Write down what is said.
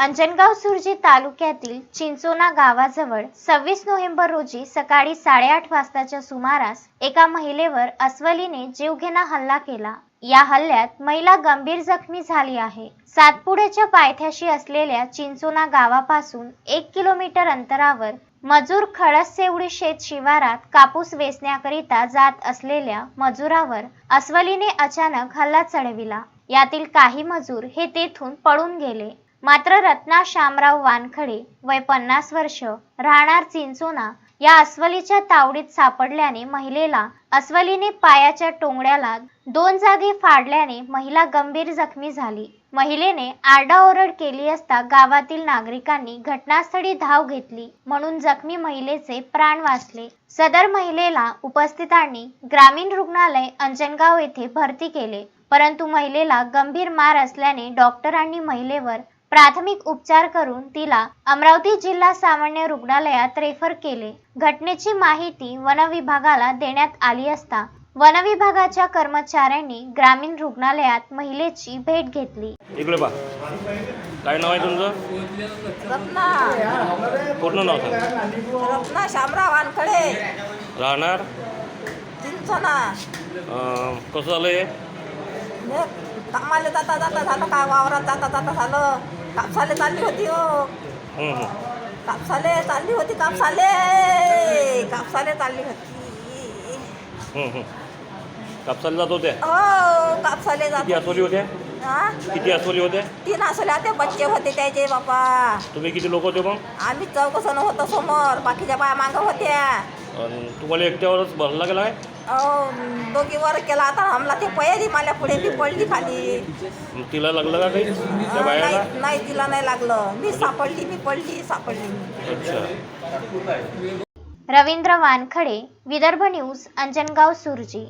अंजनगाव सुरजी तालुक्यातील चिंचोना गावाजवळ सव्वीस नोव्हेंबर रोजी सकाळी साडेआठ वाजताच्या सुमारास एका महिलेवर अस्वलीने जीवघेणा हल्ला केला. या हल्ल्यात महिला गंभीर जखमी झाली आहे. सातपुड्याच्या पायथ्याशी असलेल्या चिंचोना गावापासून एक किलोमीटर अंतरावर मजूर खडसेवडी शेत शिवारात कापूस वेचण्याकरिता जात असलेल्या मजुरावर अस्वलीने अचानक हल्ला चढविला. यातील काही मजूर हे तेथून पळून गेले. मात्र रत्ना शामराव वानखडे वय पन्नास वर्ष राहणार चिंचोना या अस्वलीच्या तावडीत सापडल्याने महिलेला अस्वलीने पायाच्या टोंगड्याला दोन जागी फाडल्याने महिला गंभीर जखमी झाली. महिलेने आरडाओरड केली असता गावातील नागरिकांनी घटनास्थळी धाव घेतली म्हणून जखमी महिलेचे प्राण वाचले. सदर महिलेला उपस्थितांनी ग्रामीण रुग्णालय अंजनगाव येथे भरती केले परंतु महिलेला गंभीर मार असल्याने डॉक्टरांनी महिलेवर प्राथमिक उपचार करून तिला अमरावती जिल्हा सामान्य रुग्णालयात रेफर केले. घटनेची माहिती वन विभागाला देण्यात आली असता वन विभागाच्या कर्मचाऱ्यांनी ग्रामीण रुग्णालयात महिलेची भेट घेतली. इकडे पा काय नाव आहे तुमचं? रत्ना. पूर्ण नाव सांग. रत्ना शामराव वानखडे. राहणार? चिंचोना. अं, कसं झालं हे हे कामाला जाता जाता झालं का? वावरात जाता जाता झालं. कापसाले चालली होती हो. कापसाले चालली होती कापसाले. कापसाले चालली होती. कापसाला जात होत्या हो कापसाले किती जात अस्वली होत्या हा? किती अस्वली होत्या तीन असले ते बच्चे होते त्याचे बापा. तुम्ही किती लोक होते मग? आम्ही चौकसन होतो समोर बाकीच्या बाया मागं होत्या. तुम्हाला एकट्यावरच भरला गेला आहे दोघीवर केला आता हमला ते पयली मला पुढे मी पडली खाली. मग तिला लागलं का काही? त्या बायाला? नाही नाही तिला नाही लागलं. मी सापडली मी पडली सापडली. मी अच्छा. रवींद्र वानखडे विदर्भ न्यूज अंजनगाव सुरजी.